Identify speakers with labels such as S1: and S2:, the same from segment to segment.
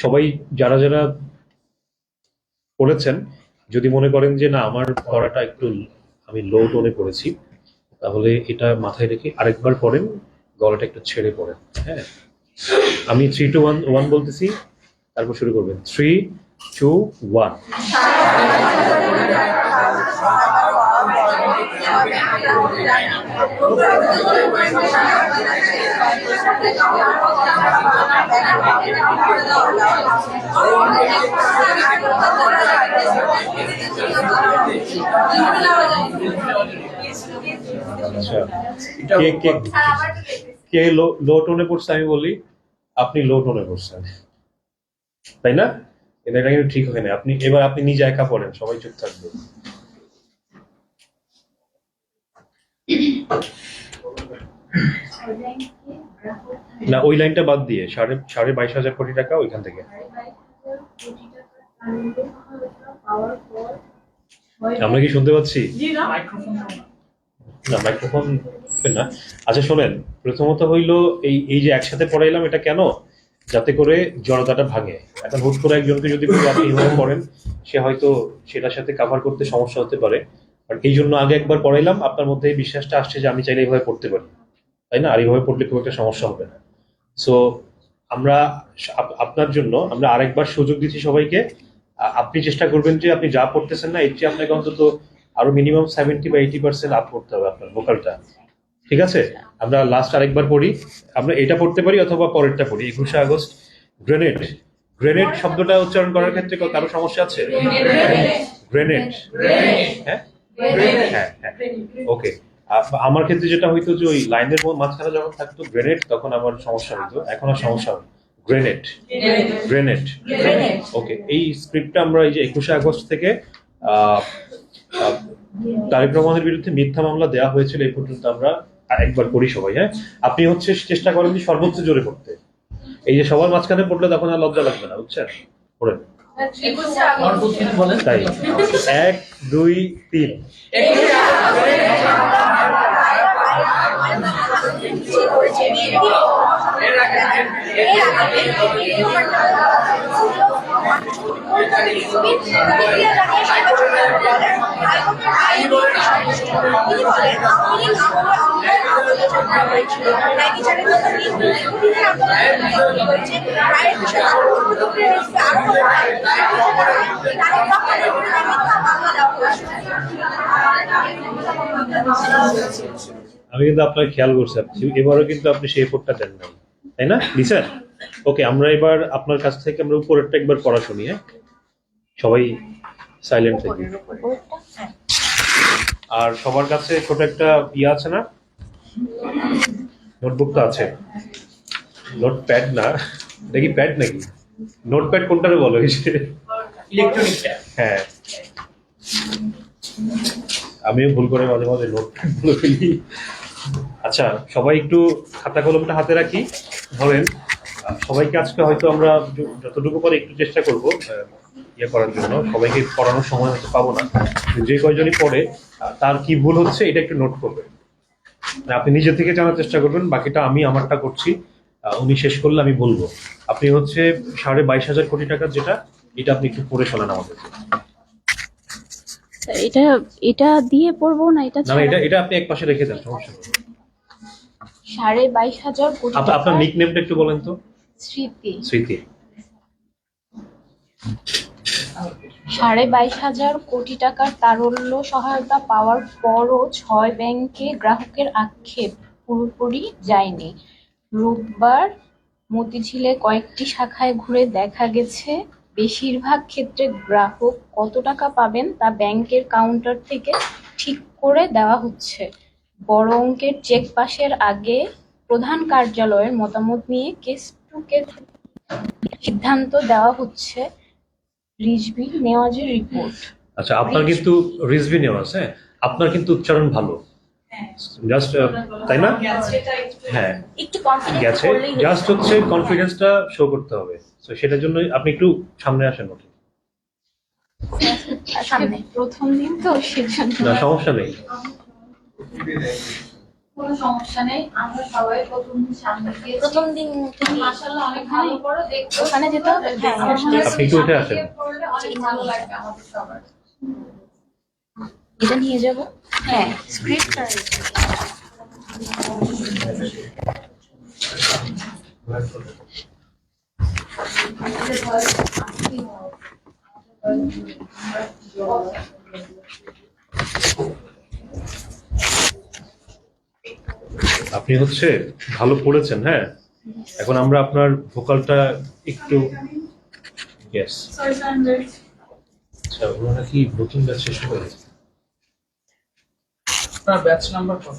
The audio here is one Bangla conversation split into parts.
S1: সবাই যারা যারা পড়েছেন যদি মনে করেন যে না, আমার পড়াটা একটু আমি লো টোনে পড়েছি তাহলে এটা মাথায় রেখে আরেকবার পড়েন, গলাটা একটু ছেড়ে পড়েন হ্যাঁ? আমি থ্রি টু ওয়ান ওয়ান বলতেছি, তারপর শুরু করবেন। থ্রি টু ওয়ান কে কে লো টোনে পড়ছে আমি বলি, আপনি লো টোনে পড়ছেন। তাই না? এটা কিন্তু ঠিক হয় না আপনি, এবার আপনি নিজে একা পড়েন, সবাই চুপ থাকবে। না, ওই লাইনটা বাদ দিয়ে, সাড়ে সাড়ে বাইশ হাজার কোটি টাকা ওইখান থেকে। আমরা কি শুনতে পাচ্ছি? না, মাইক্রোফোন না। আচ্ছা শোনেন, প্রথমত হইল এই এই যে একসাথে পড়াইলাম, এটা কেন? যাতে করে জড়তাটা ভাঙে। এখন হুট করে একজনকে যদি আপনি পড়েন সে হয়তো সেটার সাথে কাভার করতে সমস্যা হতে পারে। আর এই জন্য আগে একবার পড়াইলাম আপনার মধ্যে এই বিশ্বাসটা আসছে যে আমি চাইলে এইভাবে পড়তে পারি। তাই না? আর এইভাবে পড়লে খুব একটা সমস্যা হবে না। সো আমরা আপনার জন্য আমরা আরেকবার সুযোগ দিচ্ছি সবাইকে। আপনি চেষ্টা করবেন যে আপনি যা পড়তেছেন না এর চেয়ে আপনাকে অন্তত আরও মিনিমাম সেভেন্টি বা এইটি পার্সেন্ট আপ করতে হবে আপনার ভোকালটা ঠিক আছে? আমরা লাস্ট আরেকবার পড়ি। আমরা এটা পড়তে পারি অথবা পরেরটা পড়ি। একুশে আগস্ট গ্রেনেড গ্রেনেড শব্দটা উচ্চারণ করার ক্ষেত্রে কারও সমস্যা আছে? গ্রেনেড হ্যাঁ? হ্যাঁ হ্যাঁ। ওকে আমার ক্ষেত্রে যেটা হইতো যে ওই লাইনের মাঝখানে যখন থাকতো গ্রেনেড তখন আমার সমস্যা হইতো। এখন আর সমস্যা হয় গ্রেনেড গ্রেনেড ওকে এই স্ক্রিপ্টটা আমরা এই যে একুশে আগস্ট থেকে আহ, আহ, তারেক রহমানের বিরুদ্ধে মিথ্যা মামলা দেওয়া হয়েছিল এই পর্যন্ত আমরা একবার করি সবাই হ্যাঁ? আপনি হচ্ছে চেষ্টা করেন সর্বোচ্চ জোরে পড়তে এই যে সবার মাঝখানে পড়লে তখন আর লজ্জা লাগবে না বুঝছেন? পড়েন। তাই। এক দুই তিন। আমি কিন্তু আপনার খেয়াল করছি। আপনি এবারও কিন্তু আপনি সেই এফোর্টটা দেন নাই। তাই না লিসেন ওকে আমরা এবার আপনার কাছ থেকে আমরা উপরেরটা একবার পড়া শুনি হ্যাঁ? সবাই সাইলেন্ট থাকি। আর সবার কাছে ছোট একটা ইয়ে আছে না? নোটবুক তো আছে। নোটপ্যাড না দেখি প্যাড নাকি? নোটপ্যাড কোনটারে বলো
S2: ইলেকট্রনিকটা
S1: হ্যাঁ। আমিও ভুল করে মাঝে মাঝে নোট বলে ফেলি। আচ্ছা সবাই একটু খাতা কলমটা হাতে রাখি। ধরেন সবাইকে আজকে হয়তো আমরা যতটুকু পারি একটু চেষ্টা করব ইয়ে করার জন্য। সবাইকে পড়ানোর সময় হয়তো পাবো না। যে কয়জনই পড়ে তার কি ভুল হচ্ছে এটা একটু নোট করবেন মানে আপনি নিজে থেকে জানার চেষ্টা করবেন বাকিটা আমি আমারটা করছি। উনি শেষ করলে আমি বলব। আপনি হচ্ছে সাড়ে বাইশ হাজার কোটি টাকার যেটা এটা আপনি একটু পড়ে শোনান আমাদেরকে
S3: এটা এটা দিয়ে পড়ব না এটা
S1: না এটা এটা আপনি এক পাশে রেখে দেন সমস্যা
S3: সাড়ে বাইশ হাজার কোটি
S1: আপ- আপনার নিক নেমটা একটু বলেন তো।
S3: স্মৃতি।
S1: স্মৃতি।
S3: সাড়ে বাইশ হাজার কোটি টাকার তারল্য সহায়তা পাওয়ার পরও ছয় ব্যাংকে গ্রাহকের আক্ষেপ পুরোপুরি যায়নি। রোববার মতিঝিলে কয়েকটি শাখায় ঘুরে দেখা গেছে, বেশিরভাগ ক্ষেত্রে গ্রাহক কত টাকা পাবেন তা ব্যাংকের কাউন্টার থেকে ঠিক করে দেওয়া হচ্ছে। বড় অঙ্কের চেক পাশের আগে প্রধান কার্যালয়ের মতামত নিয়ে কেস টু কেস সিদ্ধান্ত দেওয়া হচ্ছে। রিজভি নেওয়াজের রিপোর্ট
S1: আচ্ছা আপনার কিন্তু রিজভি নেওয়া আছে হ্যাঁ? আপনার কিন্তু উচ্চারণ ভালো। জাস্ট তাই না? হ্যাঁ।
S3: একটু
S1: গেছে। জাস্ট হচ্ছে কনফিডেন্সটা শো করতে হবে। তো সেটার জন্য আপনি একটু সামনে আসেন ওকে।
S3: প্রথম দিন তো সেজন্য
S1: না সমস্যা নেই।
S2: কোনো সমস্যা নেই আমরা সবাই প্রথম দিন সামনে
S3: প্রথম দিন তুমি
S2: মাশাআল্লাহ অনেক ভালো দেখতে
S3: ওখানে যেতে? হবে হ্যাঁ
S2: হয়
S1: আপনি একটু উঠে আসেন।
S2: সামনে গিয়ে পড়লে অনেক ভালো লাগবে আমাদের সবার।
S3: এটা নিয়ে যাব। হ্যাঁ। স্ক্রিপ্ট
S1: আপনি হচ্ছে ভালো পড়েছেন হ্যাঁ? এখন আমরা আপনার ভোকালটা একটু ইয়েস
S2: স্যার
S1: আচ্ছা ওনারা কি নতুন ব্যাচ শেষ হয়ে গেছে?
S4: আপনার ব্যাচ নাম্বার কত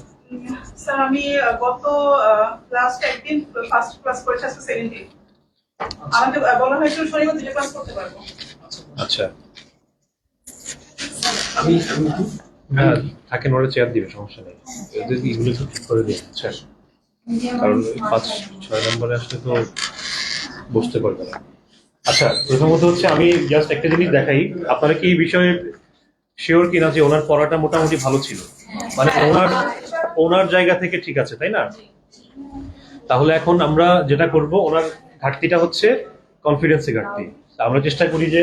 S5: স্যার আমি আহ, গত লাস্ট একদিন ফার্স্ট ক্লাস করেছি আজকে সেকেন্ড ডে আমাকে বলা হয়েছিল শনিবার দিনে ক্লাস করতে পারব।
S1: আচ্ছা।
S4: আমি
S1: হ্যাঁ থাকেন ওরা চেয়ার দিবে সমস্যা নেই। এগুলো একটু ঠিক করে দিন আচ্ছা। কারণ পাঁচ ছয় নম্বরে আসলে তো বুঝতে পারবে না। আচ্ছা প্রথমত হচ্ছে আমি জাস্ট একটা জিনিস দেখাই। আপনারা কি এই বিষয়ে শিওর কিনা যে ওনার পড়াটা মোটামুটি ভালো ছিল? মানে ওনার ওনার জায়গা থেকে ঠিক আছে তাই না? তাহলে এখন আমরা যেটা করব ওনার ঘাটতিটা হচ্ছে কনফিডেন্সে ঘাটতি। তা আমরা চেষ্টা করি যে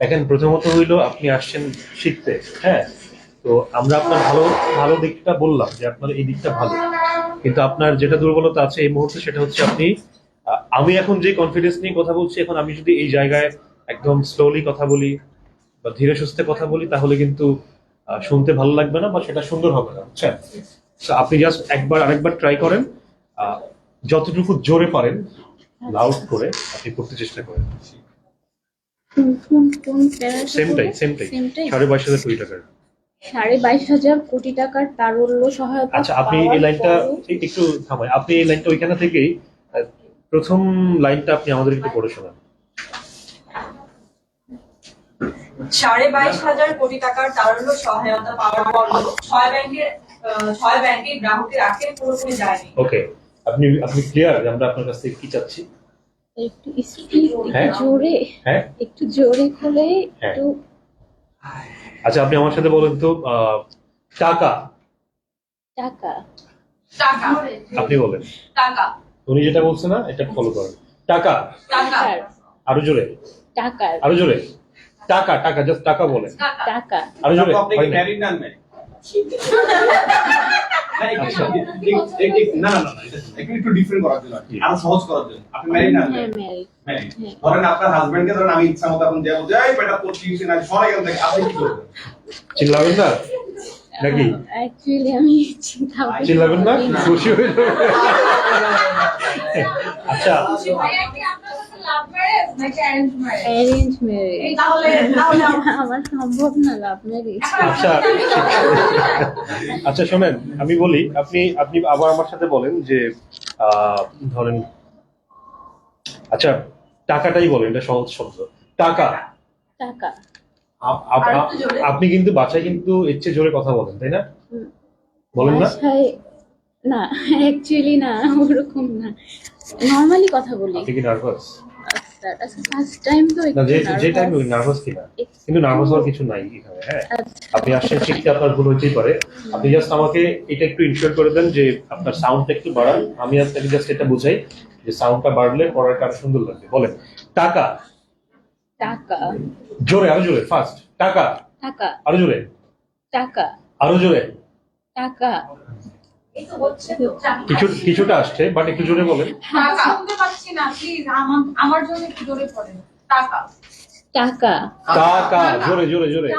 S1: দেখেন প্রথমত হইল আপনি আসছেন শিখতে হ্যাঁ? তো আমরা আপনার ভালো ভালো দিকটা বললাম যে আপনার এই দিকটা ভালো। কিন্তু আপনার যেটা দুর্বলতা আছে এই মুহূর্তে সেটা হচ্ছে আপনি আমি এখন যে কনফিডেন্স নিয়ে কথা বলছি এখন আমি যদি এই জায়গায় একদম স্লোলি কথা বলি বা ধীরে সুস্থে কথা বলি তাহলে কিন্তু শুনতে ভালো লাগবে না বা সেটা সুন্দর হবে না। বুঝছেন So, আপনি জাস্ট একবার আরেকবার ট্রাই করেন যতটুকু জোরে পারেন লাউড করে আপনি করতে চেষ্টা করেন।
S3: প্যারাটা
S1: সেমটাই সেমটাই সাড়ে বাইশ হাজার কোটি টাকার।
S3: সাড়ে বাইশ হাজার কোটি টাকার তারল্য সহায়তা
S1: আচ্ছা আপনি এই লাইনটা একটু থামাই। আপনি এই লাইনটা ওইখানে থেকেই প্রথম লাইনটা আপনি আমাদের একটু পড়ে শোনান।
S6: সাড়ে বাইশ হাজার কোটি টাকার তারল্য সহায়তা পাওয়ার পরও ছয় ব্যাংকের ছয় ব্যাংকে গ্রাহকের আখের পুরোপুরি যায়নি।
S1: ওকে আপনি আপনি ক্লিয়ার যে আমরা আপনার কাছ থেকে কি চাচ্ছি?
S3: একটু স্পিড
S1: হ্যাঁ?
S3: একটু জোরে
S1: হ্যাঁ।
S3: একটু জোরে খুলে
S1: হ্যাঁ।
S3: একটু
S1: আচ্ছা আপনি আমার সাথে বলেন তো আহ, টাকা।
S3: টাকা।
S6: টাকা।
S1: আপনি বলেন।
S6: টাকা।
S1: উনি যেটা বলছে না এটা ফলো করেন। টাকা।
S6: টাকা।
S1: আরও জোরে।
S3: টাকা
S1: আরও জোরে। টাকা টাকা জাস্ট টাকা বলেন।
S6: টাকা।
S1: আরও জোরে।
S4: আপনি? ম্যারিড না। না না না একটু ডিফারেন্ট করার জন্য। আর সহজ করার জন্য। আপনি ম্যারিড না? Unmarried
S3: married
S4: married. ধরেন আপনার হাজবেন্ডকে ধরেন আমি ইচ্ছা মতো এখন যে এই বেটা তোর টিউশন আছে সরে এখান থেকে আপনি কি করবেন?
S1: চিল্লাবেন না? নাকি?
S3: অ্যাকচুয়ালি আমি
S1: চিল্লাবেন না? খুশি হয়ে আচ্ছা।
S3: অ্যারেঞ্জ ম্যারেজ
S6: তাহলে তাহলে
S3: আমার সম্ভব না লাভ ম্যারেজ
S1: আচ্ছা আচ্ছা শোনেন আমি বলি আপনি আপনি আবার আমার সাথে বলেন যে আহ, ধরেন আচ্ছা টাকাটাই বলেন এটা সহজ শব্দ। টাকা।
S3: টাকা।
S1: আপনি কিন্তু বাসায় কিন্তু এর চেয়ে জোরে কথা বলেন তাই না? বলেন না।
S3: না অ্যাকচুয়ালি না ওরকম না। নর্মালি কথা বলি।
S1: আপনি কি নার্ভাস
S3: ফার্স্ট টাইম তো
S1: যে
S3: একটু
S1: যে টাইম
S3: nervous।
S1: নার্ভাস কিনা কিন্তু নার্ভাস হওয়ার কিছু নাই এখানে হ্যাঁ?
S3: আচ্ছা।
S1: আপনি আসছেন শিখতে আপনার ভুল হইতেই পারে। আপনি জাস্ট আমাকে এটা একটু ইনশিওর করে দেন যে আপনার সাউন্ডটা একটু বাড়ান। আমি আপনাকে জাস্ট এটা বুঝাই যে সাউন্ডটা বাড়লে পড়ার সুন্দর লাগবে। বলেন টাকা।
S3: টাকা।
S1: জোরে আরও জোরে ফার্স্ট টাকা।
S3: টাকা।
S1: আরও জোরে।
S3: টাকা।
S1: আরও জোরে।
S3: টাকা।
S1: কিছু কিছুটা আসছে বাট একটু জোরে বলেন।
S6: টাকা শুনতে পাচ্ছি না প্লিজ আমার আমার জন্য একটু জোরে পড়েন টাকা।
S3: টাকা।
S1: টাকা জোরে জোরে জোরে।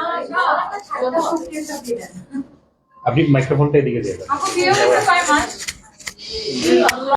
S1: আপনি মাইক্রোফোনটা এদিকে দিয়ে দেন।